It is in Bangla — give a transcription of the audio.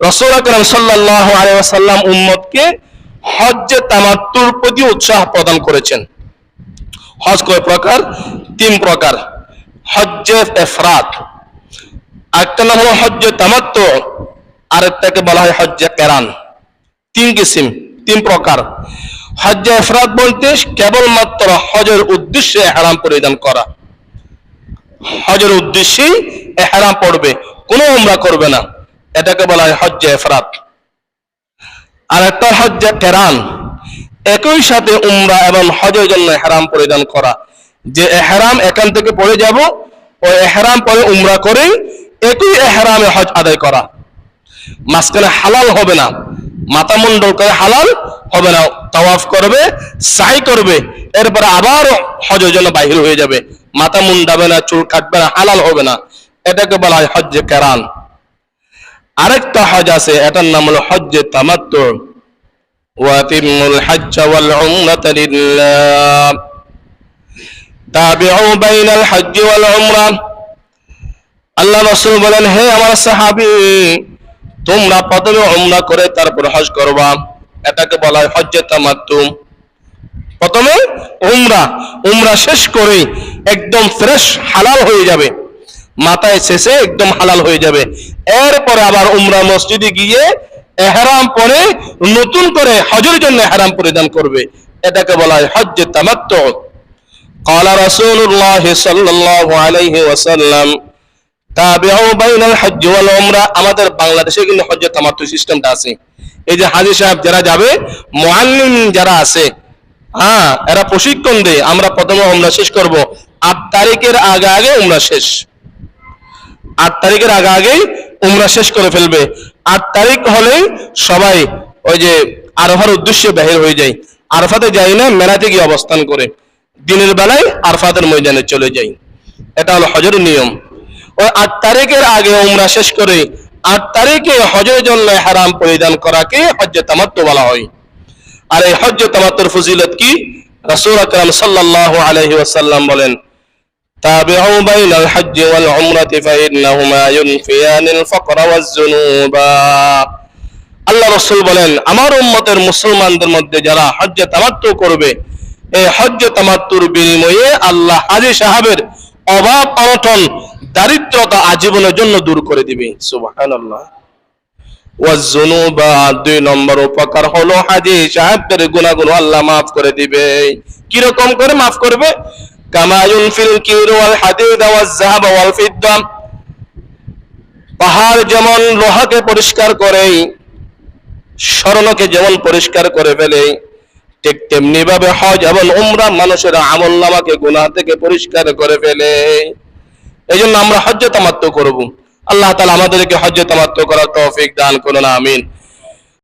রসুল আকরম সাল্লাহ আলাইসাল্লাম উম্মতকে হজ্জে তামাত্তুর প্রতি উৎসাহ প্রদান করেছেন। হজ কয় প্রকার? তিন প্রকার। হজ্জে এফরাত। একটা নাম হলো হজ্জে তামাত্তু, আরেকটাকে বলা হয় হজ্জে কেরান। তিন কিসিম, তিন প্রকার। হজ্জে এফরাত বলতে কেবলমাত্র হজের উদ্দেশ্যে হারাম পরিধান করা। হজের উদ্দেশ্যেই এহরাম পড়বে, কোনো উমরা করবে না। এটাকে বলা হয় হজ্জে এফরাত। আর একটা হজ্জে কেরান। একই সাথে উমরা এবং হজের জন্য হেরাম পরিধান করা। যে এহরাম এখান থেকে পড়ে যাব ও এহরাম পরে উমরা করেই একই এহরামে হজ আদায় করা। মাঝখানে হালাল হবে না। মাথা মুন্ডল করে হালাল হবে না। তাওয়াফ করবে, সাই করবে, এরপরে আবার হজের জন্য বাহির হয়ে যাবে। মাথা মুন্ডাবে না, চুল কাটবে না, হালাল হবে না। এটাকে বলা হয় হজ্জে কেরান। আরেকটা হজ আছে, এটার নাম হলো হজ্জে তামাত্তু ওয়াতিমুল হজ্জ ওয়াল উমরাতা লিল্লাহ। তাবিউ আল্লাহ রাসূল বলেন, হে আমার সাহাবী, তোমরা প্রথমে উমরা করে তারপর হজ করবা। এটাকে বলা হয় হজ্জে তামাত্তু প্রথমে উমরা উমরা শেষ করে একদম ফ্রেশ হালাল হয়ে যাবে। মাথায় শেষে একদম হালাল হয়ে যাবে এরপরে আবার উমরা মসজিদে গিয়ে এহরাম পরে নতুন করে হজের জন্য এহরাম পরিধান করবে এটাকে বলা হয় হজ্জে তামাত্তু قال رسول الله صلى الله عليه وسلم তাবিউ বাইনাল হজ্জ ওয়াল উমরা আমাদের বাংলাদেশে কিন্তু হজ্জ তামাত্তু সিস্টেমটা আছে এই যে হাজী সাহেব যারা যাবে মুআল্লিম যারা আছে হ্যাঁ এরা প্রশিক্ষণ দেয় আমরা প্রথমে উমরা শেষ করব আট তারিখের আগে আগে উমরা শেষ আট তারিখের আগে আগেই উমরা শেষ করে ফেলবে। আট তারিখ হলেই সবাই ওই যে আরফার উদ্দেশ্যে বাহির হয়ে যায়। আরফাতে যাই না, মেলাতে গিয়ে অবস্থান করে। দিনের বেলায় আরফাতের ময়দানে চলে যাই। এটা হলো হজের নিয়ম। ওই আট তারিখের আগে উমরা শেষ করে আট তারিখে হজের জন্য হারাম পরিধান করাকে হজ্জে তামাত্ম বলা হয়। আর এই হজ্জ তামাত্তর ফজিলত কি? রাসূল আকরাম সাল্লাল্লাহু আলাইহি ওয়াসাল্লাম বলেন تابعوا بين الحج والعمرة فإنهما ينفيان الفقر والذنوب আল্লাহ রসুল বলেন আমার উম্মতের মুসলমানদের মধ্যে যারা হজ্জে তামাত্তু করবে এই হজ্জে তামাত্তুর বিনিময়ে আল্লাহ হাজি সাহাবের অভাব অনটন দারিদ্রতা আজীবনের জন্য দূর করে দিবে সুবহানাল্লাহ ওয়াজুনুবা দুই নম্বর উপকার হলো হাজি সাহেবদের গুনাহগুলো আল্লাহ মাফ করে দিবে কিরকম করে মাফ করবে ওয়াল হাদিদ ওয়াজ যাহাব ওয়াল ফিদ্দা। পাহাড় যেমন লোহাকে পরিষ্কার করে, স্বর্ণকে যেমন পরিষ্কার করে ফেলে, ঠিক তেমনি ভাবে হজ এবং উমরা মানুষের আমল নামাকে গুনাহ থেকে পরিষ্কার করে ফেলে। এই জন্য আমরা হজ্জ তামাত্ম করব। আল্লাহ তালা আমাদেরকে হজ্জ তামাত্ম করার তৌফিক দান করুন, আমিন।